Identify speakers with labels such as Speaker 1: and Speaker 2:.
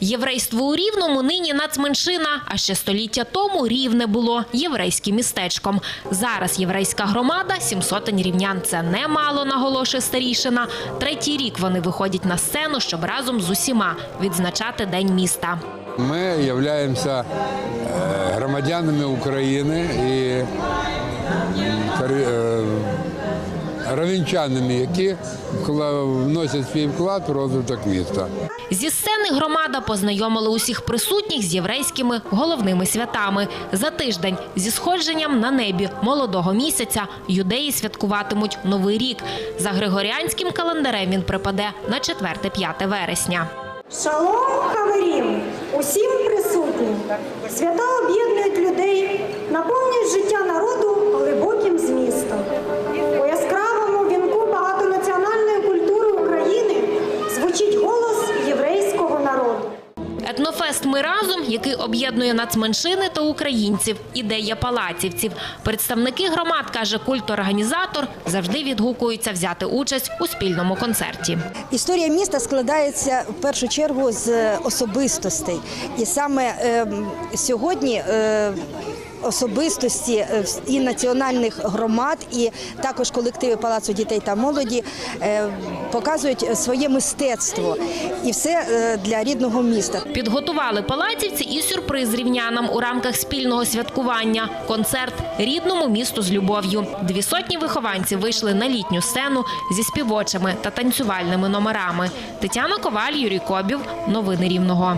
Speaker 1: Єврейство у Рівному нині нацменшина, а ще століття тому Рівне було єврейським містечком. Зараз єврейська громада – сім сотень рівнян. Це немало, наголошує старішина. Третій рік вони виходять на сцену, щоб разом з усіма відзначати День міста.
Speaker 2: Ми являємося е, громадянами України і м, равенчанами, які вносять свій вклад в розвиток міста.
Speaker 1: Зі сцени громада познайомила усіх присутніх з єврейськими головними святами. За тиждень зі сходженням на небі молодого місяця юдеї святкуватимуть Новий рік. За григоріанським календарем він припаде на 4-5 вересня.
Speaker 3: Шалом, хаверім! Усім присутнім! Свята об'єднують людей, наповнюють
Speaker 1: Етнофест Ми разом, який об'єднує нацменшини та українців, ідея палацівців. Представники громад, каже культорганізатор, завжди відгукуються взяти участь у спільному концерті.
Speaker 4: Історія міста складається в першу чергу з особистостей, і саме е, сьогодні. Е, Особистості е, і національних громад, і також колективи Палацу дітей та молоді е, показують своє мистецтво і все е, для рідного міста.
Speaker 1: Підготували палацівці і сюрприз рівнянам у рамках спільного святкування. Концерт рідному місту з любов'ю. Дві сотні вихованців вийшли на літню сцену зі співочими та танцювальними номерами. Тетяна Коваль, Юрій Кобів. Новини Рівного.